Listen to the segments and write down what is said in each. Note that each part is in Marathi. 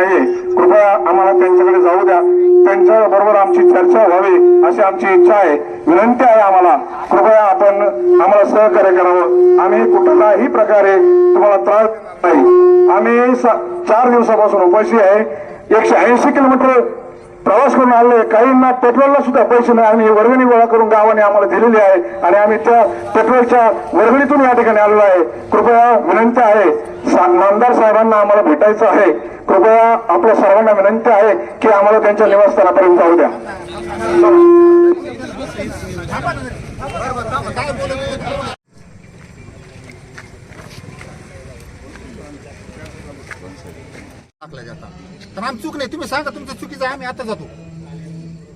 नाहीये कृपया आम्हाला त्यांच्याकडे जाऊ द्या. त्यांच्या बरोबर आमची चर्चा व्हावी अशी आमची इच्छा आहे. विनंती आहे आम्हाला. कृपया आपण आम्हाला सहकार्य करावं. आम्ही कुठल्याही प्रकारे तुम्हाला त्रास देणार नाही. आम्ही चार दिवसापासून उपाशी आहे. एकशे ऐंशी किलोमीटर प्रवास करून आले काहींना पेट्रोलला सुद्धा पैसे नाही. आम्ही वर्गणी गोळा करून गावाने आम्हाला दिलेली आहे. आणि आम्ही त्या पेट्रोलच्या वर्गणीतून या ठिकाणी आलेलो आहे. कृपया विनंती आहे. सा- नामदार साहेबांना आम्हाला भेटायचं आहे. कृपया आपल्या सर्वांना विनंती आहे की आम्हाला त्यांच्या निवासस्थानापर्यंत जाऊ द्या. टाकल्या तर आमची चूक नाही. तुम्ही सांगा तुमचं चुकीचं आहे आम्ही आता जातो.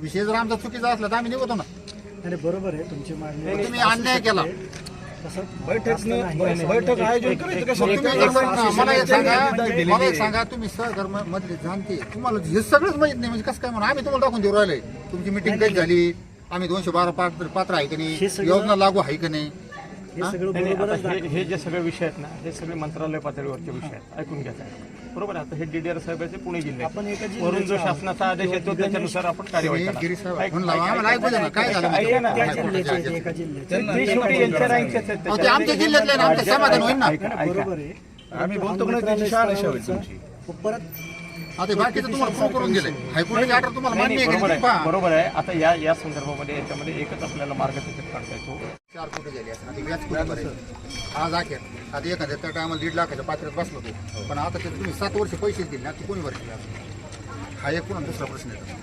विषय जर आमचा चुकीचा असला तर आम्ही निघतो ना. नाही बरोबर आहे तुमची मागणी. तुम्ही अन्याय केला. तसं बैठक बैठक आयोजन करायचं मग तुम्ही जर सांगा- मला एक सांगा मला एक सांगा तुम्ही मधले जाणते. तुम्हाला हे सगळंच माहीत नाही म्हणजे कसं काय म्हणून? आम्ही तुम्हाला दाखवून देऊ राहिले. तुमची मिटिंग कधी झाली? आम्ही दोनशे बारा पात्र पात्र आहे का हे नाही सगळं- योजना लागू आहे का नाही? हे सगळं नाही, नाही, बरोबरच आता हे दाखवलं. हे जे सगळे विषय आहेत ना हे सगळे मंत्रालय पातळीवरचे विषय आहेत ऐकून घ्यायचं बरोबर आहे आता हे डीडीआर साहेबाचे पुणे जिल्हे आपण एका आहेत. वरून जो शासनाचा आदेश येतो त्याच्यानुसार आपण कार्यवाही तुम्ही गिरीश साहेब करणार. फोन लावा आम्हाला ऐकू द्या ना काय झालं ऐका? ना. त्या हायकोर्टाच्या जिल्ह्याचे आदेश. आहेत, एका जिल्ह्याचे ते शेवटी यांच्या रँकचेच आहेत अहो, ते त्याच्यात. आमच्या जिल्ह्यातले आहे ना, आमचं समाधान होईल ना ऐका, ऐका. बरोबर आहे आम्ही बोलतो त्यांची परत आता बाकीचं तुम्हाला प्रूव्ह करून गेले. हायकोर्टाचे ऑर्डर तुम्हाला मान्य आहे का बरोबर नाही? आहे. पहा. बरोबर आहे. आता या या संदर्भामध्ये याच्यामध्ये एकच आपल्याला मार्ग त्याच्यात काढता येतो चार कोटी असं आता व्याज कुठे भरायचं आज अखेर आता एखाद्या त्या टायमाला दीड लाखाच्या पात्र्यात बसलो तो. पण आता ते तुम्ही सात वर्ष पैसे दिले ना ते कोणी भरले हा एक पुन्हा दुसरा प्रश्न येतो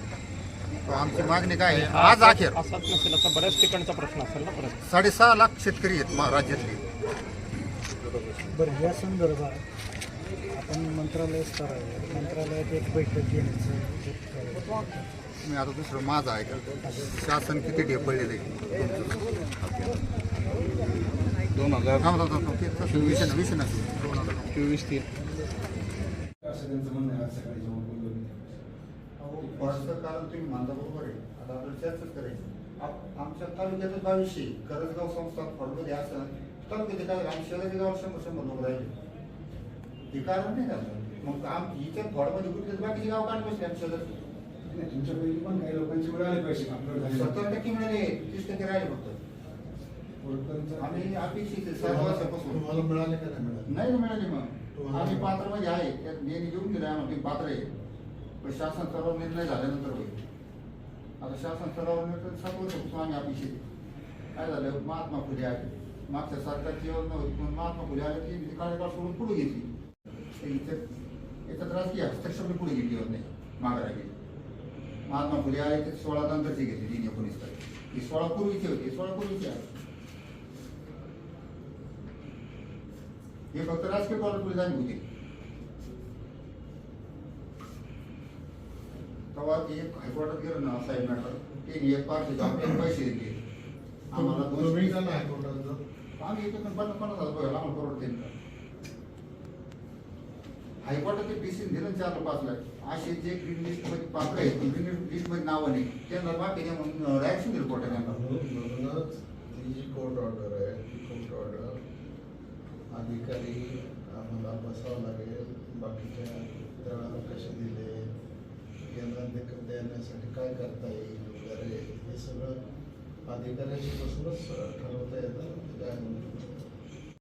तो आमची मागणी काय आहे? आज अखेर असाच नसेल आता बऱ्याच ठिकाणचा प्रश्न असेल ना परत. साडेसहा लाख शेतकरी आहेत मा- राज्यातले. बरं या संदर्भात आपण मंत्रालय स्तरावर मंत्रालयात एक बैठक घेण्याचं. तुम्ही आता दुसरं माझं आहे का शासन किती ढेपळलेलं आहे तुमचं दोन हजार नाही. दोन हजार. चोवीस तीन मी. कारण तुम्ही मानता बरोबर आहे आता आपल्याला चर्चाच करायची आप- आमच्या तालुक्यातच बावीसशे करंजगाव संस्था फळमध्ये असं तालुक्याचे काय आम्ही शेजारी गावात शंभर शंभर लोक राहिले हे कारण नाही झालं. मग आम हिच्या फळमध्ये कुठले बाकीचे गाव काढले बसले आमच्या शेजारचे नाही, तुमच्यापैकी पण काही लोकांचे मिळाले पैसे आपल्याला झाले. सत्तर टक्के मिळाले तीस टक्के राहिले फक्त. वरपर्यंत आम्ही अपेक्षित आहे सात वर्षापासून. तुम्हाला मिळाले का नाही मिळाले? नाही ना मिळाले मग. आम्ही पात्रमध्ये आहे त्यात घेऊन गेले आम्हाला तुम्ही पात्र आहे. पण शासन स्तरावर निर्णय झाल्यानंतर होईल. आता शासन स्तरावर निर्णय सात वर्षापासून आम्ही अपेक्षित आहे. काय झालं? महात्मा फुले आले. मागच्या सरकारची योजना होती पण महात्मा फुले आले की ती कार्यकाळ सोडून पुढे घेतली ते इथं याच्यात राजकीय हस्तक्षेप पुढे घेतली होत नाही माघारा गेली महात्मा फुले आले ते सोळा नंतरची घेतली तीन एकोणीस तारीख ही सोळा पूर्वीची होती ही सोळा पूर्वीची आहे हे फक्त राजकीय पुढे झाली होती तेव्हा ते एक हायकोर्टात गेलं ना साहेब मॅटर ते एक आपल्याला पैसे दिले आम्हाला दोन तुम्ही का नाही कोर्टात जात? आम्ही येतो पण पन्नास पन्नास हजार आम्हाला परवडते ते डिसिजन दिलं चार पाच लाख असे जे ग्रीन लिस्टमध्ये पात्र आहेत ग्रीन लिस्टमध्ये नावं नाही. त्यांना बाकी नाही म्हणून डायरेक्शन दिलं कोर्टाने म्हणूनच ती जी कोर्ट ऑर्डर आहे ती कोर्ट ऑर्डर अधिकारी आम्हाला बसावं लागेल. बाकीच्या तळाला कसे दिले? यांना देण्यासाठी काय करता येईल वगैरे? हे सगळं अधिकाऱ्यांशी बसूनच ठरवता येतं. काय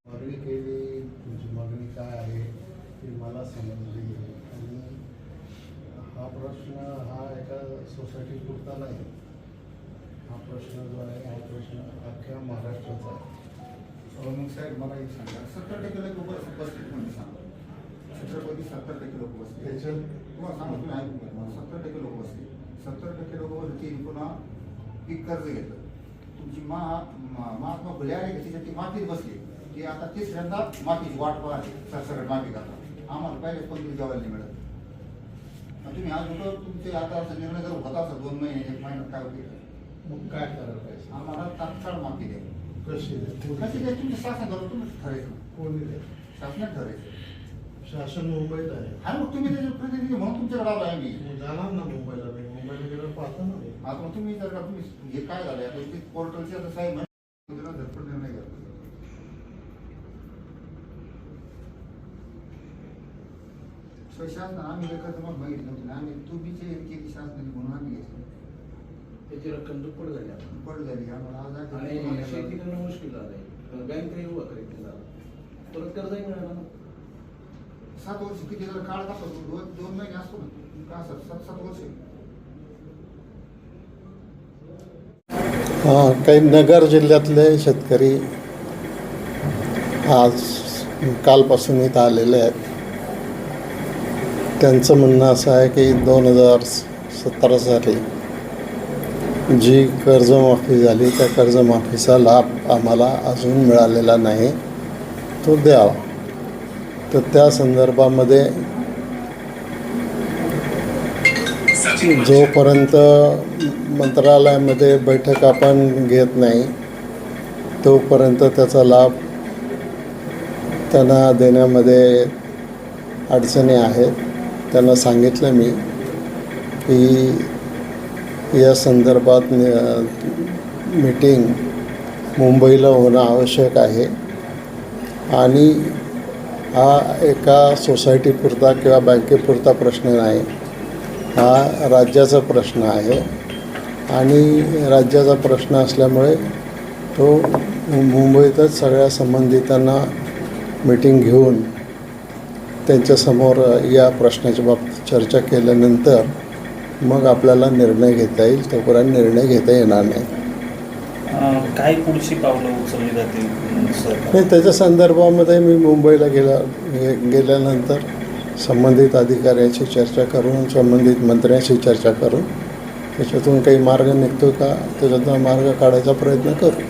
मागणी केली. तुमची मागणी काय आहे? ती मला समजली आणि हा प्रश्न हा एका सोसायटी पुरता नाही. हा प्रश्न जो आहे हा प्रश्न अख्ख्या महाराष्ट्राचा आहे. अहो, मग साहेब मला एक सांगा. सत्तर टक्के लोक उपस्थित म्हणजे सांगा. छत्रपती सत्तर टक्के लोक बसले त्याच्यात? तुम्हाला सांगा तुम्ही ऐकून सत्तर टक्के लोक सत्तर टक्के लोक बसले पुन्हा पीक कर्ज घेतलं तुमची मा महात्मा फुले आले की? त्याच्यात मातीत बसली. आता तिसऱ्यांदा मातीची वाट पाहते. सरसकट माती करता आम्हाला पहिले कोणती जेवायला नाही मिळत आणि तुम्ही आज कुठं तुमचे आता असं निर्णय जर होता असं दोन महिने एक महिन्यात काय होते? मग काय करायला पाहिजे? आम्हाला तात्काळ माती द्या. कशी आहे? कशी काय तुमच्या शासन तुम्ही ठरायचं कोणी द्या? शासनात ठरायचं शासन मुंबईत आहे. हा मग तुम्ही त्याचे प्रतिनिधी म्हणून तुमच्याकडे आलो आहे मी. मग जाणार ना मुंबईला. मी मुंबईला गेल्यावर पाहतो ना. मी. आता मग तुम्ही जर का तुम्ही हे काय झालंय? आता इथे पोर्टलचे आता साहेब म्हणे, त्याला झटपट निर्णय घ्या शिवाय शासनानं आम्ही काही कर्ज मग मागितलं नव्हतं ना. आम्ही तुम्ही जे केली शासनाने म्हणून आम्ही घेतलं त्याची रक्कम दुप्पट झाली आता. पड झाली आम्हाला आज आठ आणि दिवस शेती महिन्याला- करणं मुश्किल झालंय बँक काही उभा करीत नाही झाला परत कर्जही मिळालं ना सात वर्ष किती जरा काळ दाखवतो दोन दोन महिने असतो ना का सर सात सात वर्ष। हाँ काही नगर जिल्ह्यातले शेतकरी आज कालपासून इथं आलेले आहेत. त्यांचं म्हणणं असं आहे की दोन हजार सतरा साली जी कर्जमाफी झाली त्या कर्जमाफीचा लाभ आम्हाला अजून मिळालेला नाही तो द्यावा. तर त्या संदर्भामध्ये जोपर्यंत मंत्रालयामध्ये बैठक आपण घेत नाही तोपर्यंत त्याचा लाभ त्यांना देण्यामध्ये अडचणी आहेत. त्यांना सांगितलं मी की या संदर्भात मीटिंग मुंबईला होणं आवश्यक आहे. आणि हा एका सोसायटीपुरता किंवा बँकेपुरता प्रश्न नाही. हा राज्याचा प्रश्न आहे. आणि राज्याचा प्रश्न असल्यामुळे तो मुंबईतच सगळ्या संबंधितांना मीटिंग घेऊन त्यांच्यासमोर या प्रश्नाच्या बाबतीत चर्चा केल्यानंतर मग आपल्याला निर्णय घेता येईल. तोपर्यंत निर्णय घेता येणार नाही. काय पुढची पावलं उचलली जातील? सर? नाही त्याच्या संदर्भामध्ये मी मुंबईला गेल्या गे- गेल्यानंतर संबंधित अधिकाऱ्याशी चर्चा करून संबंधित मंत्र्यांशी चर्चा करून त्याच्यातून काही मार्ग निघतो का? त्याच्यातून मार्ग काढायचा प्रयत्न करू.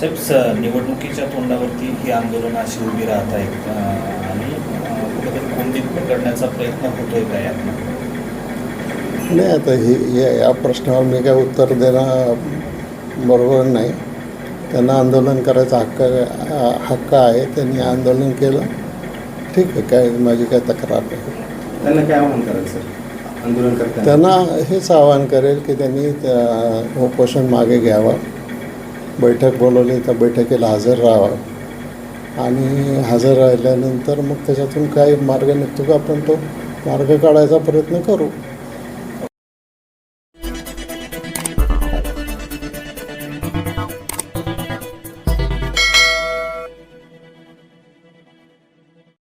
साहेब स- निवडणुकीच्या तोंडावरती ही आंदोलनं अशी उभी राहत आहेत. पकडण्याचा प्रयत्न होतोय का नाही आता ही या या प्रश्नावर मी काय उत्तर देणं बरोबर नाही. त्यांना आंदोलन करायचा हक्क हक्क आहे त्यांनी आंदोलन केलं. ठीक आहे काय माझी काय तक्रार नाही. त्यांना काय आव्हान कराल सर? आंदोलन करताना? त्यांना हेच आवाहन करेल की त्यांनी त्या उपोषण मागे घ्यावं. बैठक बोलवली तर बैठकीला हजर राहावं. आणि हजर राहिल्यानंतर मग त्याच्यातून काय मार्ग निघतो का? आपण तो मार्ग काढायचा प्रयत्न करू.